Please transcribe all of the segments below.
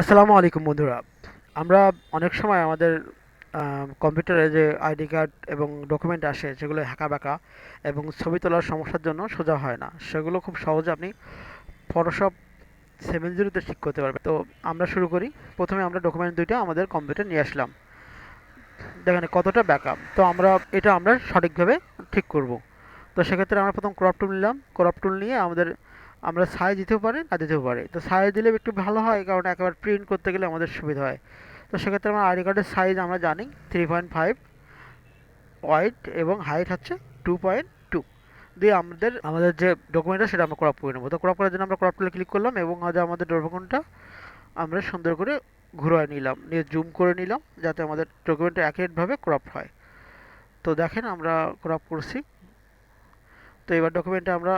আসসালামু আলাইকুম বন্ধুরা। আমরা অনেক সময় আমাদের কম্পিউটারে যে আইডি কার্ড এবং ডকুমেন্ট আসে যেগুলো হ্যাকা ব্যাকা এবং ছবি তোলার সমস্যার জন্য সোজা হয় না। সেগুলো খুব সহজে আপনি ফটোশপ সেভেন জিরোতে ঠিক করতে পারবেন। তো আমরা শুরু করি। প্রথমে আমরা ডকুমেন্ট দুইটা আমাদের কম্পিউটারে নিয়ে আসলাম। দেখেন কতটা ব্যাকআপ তো আমরা, এটা আমরা সঠিকভাবে ঠিক করব। তো সেক্ষেত্রে আমরা প্রথম ক্রপ টুল নিলাম। ক্রপ টুল নিয়ে আমাদের আমরা সাইজ দিতেও পারি, না দিতেও পারি। তো সাইজ দিলে একটু ভালো হয়, কারণ একেবারে প্রিন্ট করতে গেলে আমাদের সুবিধা হয়। তো সেক্ষেত্রে আমার আইডি কার্ডের সাইজ আমরা জানি থ্রি পয়েন্ট ফাইভ ওয়াইড এবং হাইট হচ্ছে টু পয়েন্ট টু দিয়ে আমাদের আমাদের যে ডকুমেন্টটা সেটা আমরা ক্রপ করে নেব। তো ক্রপ করার জন্য আমরা ক্রপ টুলে ক্লিক করলাম এবং আজ আমাদের ডকুমেন্টটা আমরা সুন্দর করে ঘুরিয়ে নিলাম, নিয়ে জুম করে নিলাম, যাতে আমাদের ডকুমেন্টটা অ্যাকুরেটভাবে ক্রপ হয়। তো দেখেন আমরা ক্রপ করছি। তো এবার ডকুমেন্টে আমরা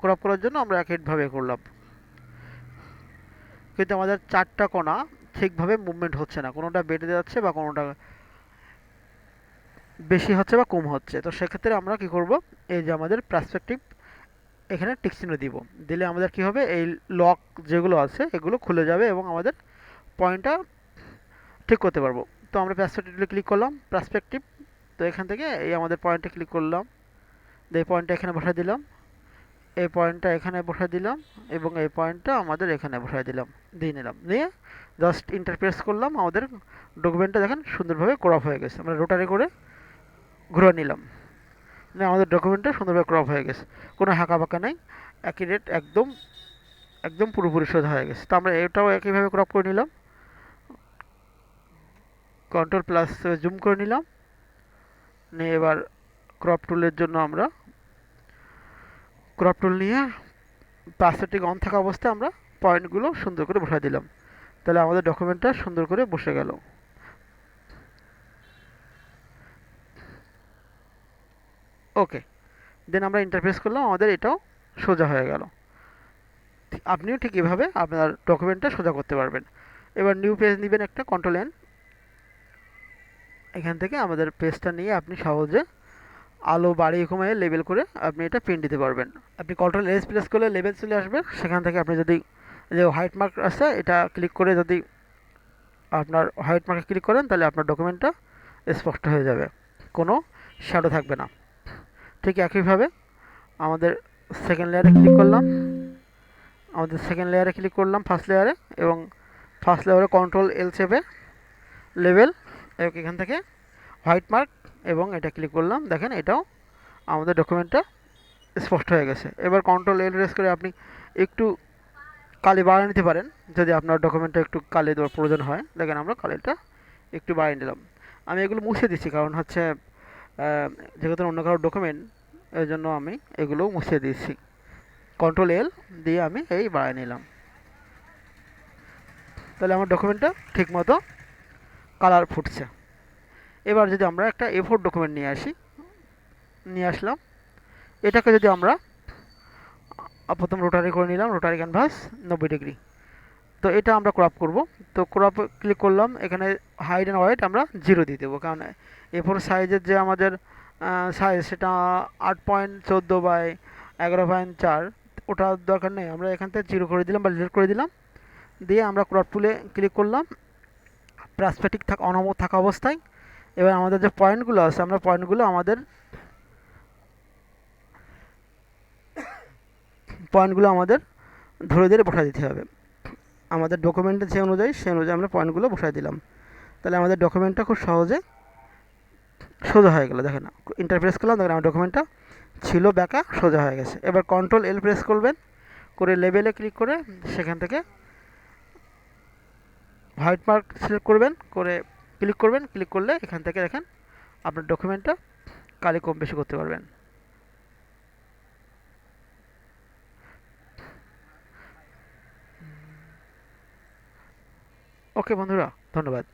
ক্রপ করার জন্য আমরা একইভাবে করলাম। কিন্তু আমাদের চারটা কোণা ঠিকভাবে মুভমেন্ট হচ্ছে না। কোনোটা বেড়ে যাচ্ছে বা কোনোটা বেশি হচ্ছে বা কম হচ্ছে। তো সেক্ষেত্রে আমরা কি করব? এই যে আমাদের পার্সপেক্টিভ এখানে টিক চিহ্ন দিব। দিলে আমাদের কি হবে? এই লক যেগুলো আছে, এগুলো খুলে যাবে এবং আমাদের পয়েন্টটা ঠিক করতে পারব। তো আমরা পার্সপেক্টিভে ক্লিক করলাম পার্সপেক্টিভ তো এখান থেকে এই আমাদের পয়েন্টে ক্লিক করলাম। এই পয়েন্টটা এখানে বসাই দিলাম। এই পয়েন্টটা এখানে বসাই দিলাম এবং এই পয়েন্টটা আমাদের এখানে বসাই দিলাম। দিয়ে নিলাম। নিয়ে জাস্ট ইন্টারপ্রেস করলাম, আমাদের ডকুমেন্টটা দেখেন সুন্দরভাবে ক্রপ হয়ে গেছে। আমরা রোটারি করে ঘুরে নিলাম। আমাদের ডকুমেন্টটা সুন্দরভাবে ক্রপ হয়ে গেছে। কোনো হাঁকা বাঁকা নেই। একই রেট একদম একদম পুরোপুরি সোজা হয়ে গেছে। তো আমরা এটাও একইভাবে ক্রপ করে নিলাম। কন্ট্রোল প্লাস জুম করে নিলাম। নিয়ে এবার ক্রপ টুলের জন্য আমরা ক্রপ টুল নিয়ে পার্সেটিক অন থাকা অবস্থায় আমরা পয়েন্টগুলো সুন্দর করে বসাই দিলাম। তাহলে আমাদের ডকুমেন্টটা সুন্দর করে বসে গেল। ওকে দেন আমরা ইন্টারফেস করলাম, আমাদের এটাও সোজা হয়ে গেল। আপনিও ঠিক এভাবে আপনার ডকুমেন্টটা সোজা করতে পারবেন। এবার নিউ পেজ নেবেন একটা কন্ট্রোল এন এখান থেকে আমাদের পেজটা নিয়ে আপনি সহজে আলো বাড়িয়ে কমিয়ে লেবেল করে আপনি এটা প্রিন্ট দিতে পারবেন। আপনি কন্ট্রোল এস প্রেস করলে লেবেল চলে আসবে। সেখান থেকে আপনি যদি যে হোয়াইট মার্ক আছে, এটা ক্লিক করে যদি আপনার হোয়াইট মার্কে ক্লিক করেন, তাহলে আপনার ডকুমেন্টটা স্পষ্ট হয়ে যাবে। কোনো শ্যাডো থাকবে না। ঠিক একইভাবে আমাদের সেকেন্ড লেয়ারে ক্লিক করলাম। আমাদের সেকেন্ড লেয়ারে ক্লিক করলাম ফার্স্ট লেয়ারে এবং ফার্স্ট লেয়ারে কন্ট্রোল এল চেপে লেভেল এবং এখান থেকে হোয়াইট মার্ক এবং এটা ক্লিক করলাম। দেখেন এটাও আমাদের ডকুমেন্টটা স্পষ্ট হয়ে গেছে। এবার কন্ট্রোল এল রেস করে আপনি একটু কালি বাড়িয়ে নিতে পারেন, যদি আপনার ডকুমেন্টটা একটু কালি দেওয়ার প্রয়োজন হয়। দেখেন আমরা কালিটা একটু বাড়িয়ে নিলাম। আমি এগুলো মুছে দিচ্ছি, কারণ হচ্ছে যেহেতু অন্য কারোর ডকুমেন্ট এর জন্য আমি এগুলো মুছে দিচ্ছি। কন্ট্রোল এল দিয়ে আমি এই বাড়িয়ে নিলাম। তাহলে আমার ডকুমেন্টটা ঠিকমতো কালার ফুটছে। এবার যদি আমরা একটা এ ফোর ডকুমেন্ট নিয়ে আসি, নিয়ে আসলাম। এটাকে যদি আমরা, প্রথম রোটারি করে নিলাম রোটারি ক্যানভাস নব্বই ডিগ্রি তো এটা আমরা ক্রপ করব। তো ক্রপ ক্লিক করলাম, এখানে হাইট অ্যান্ড ওয়াইট আমরা জিরো দিয়ে দেবো। কারণ এ ফোর সাইজের যে আমাদের সাইজ সেটা আট পয়েন্ট চোদ্দ বাই এগারো পয়েন্ট চার, ওটা দরকার নেই। আমরা এখান থেকে জিরো করে দিলাম বা ডিলিট করে দিলাম। দিয়ে আমরা ক্রপ টুলে ক্লিক করলাম। প্রাসপেটিক থাকা অনমত থাকা অবস্থায়। এবার আমাদের যে পয়েন্টগুলো আছে, আমরা পয়েন্টগুলো আমাদের পয়েন্টগুলো আমাদের ধরে ধরে বসাই দিতে হবে। আমাদের ডকুমেন্টে যে অনুযায়ী, সেই অনুযায়ী আমরা পয়েন্টগুলো বসাই দিলাম। তাহলে আমাদের ডকুমেন্টটা খুব সহজে সোজা হয়ে গেলো, দেখেন। ইন্টারপ্রেস করলাম, দেখেন আমার ডকুমেন্টটা ছিল ব্যাকা সোজা হয়ে গেছে। এবার কন্ট্রোল এল প্রেস করবেন, করে লেবেলে ক্লিক করে সেখান থেকে হোয়াইট মার্ক সিলেক্ট করবেন, করে ক্লিক করবেন, ক্লিক করলে এখান থেকে দেখেন আপনার ডকুমেন্টটা কালি কম বেশি করতে পারবেন। ওকে বন্ধুরা, ধন্যবাদ।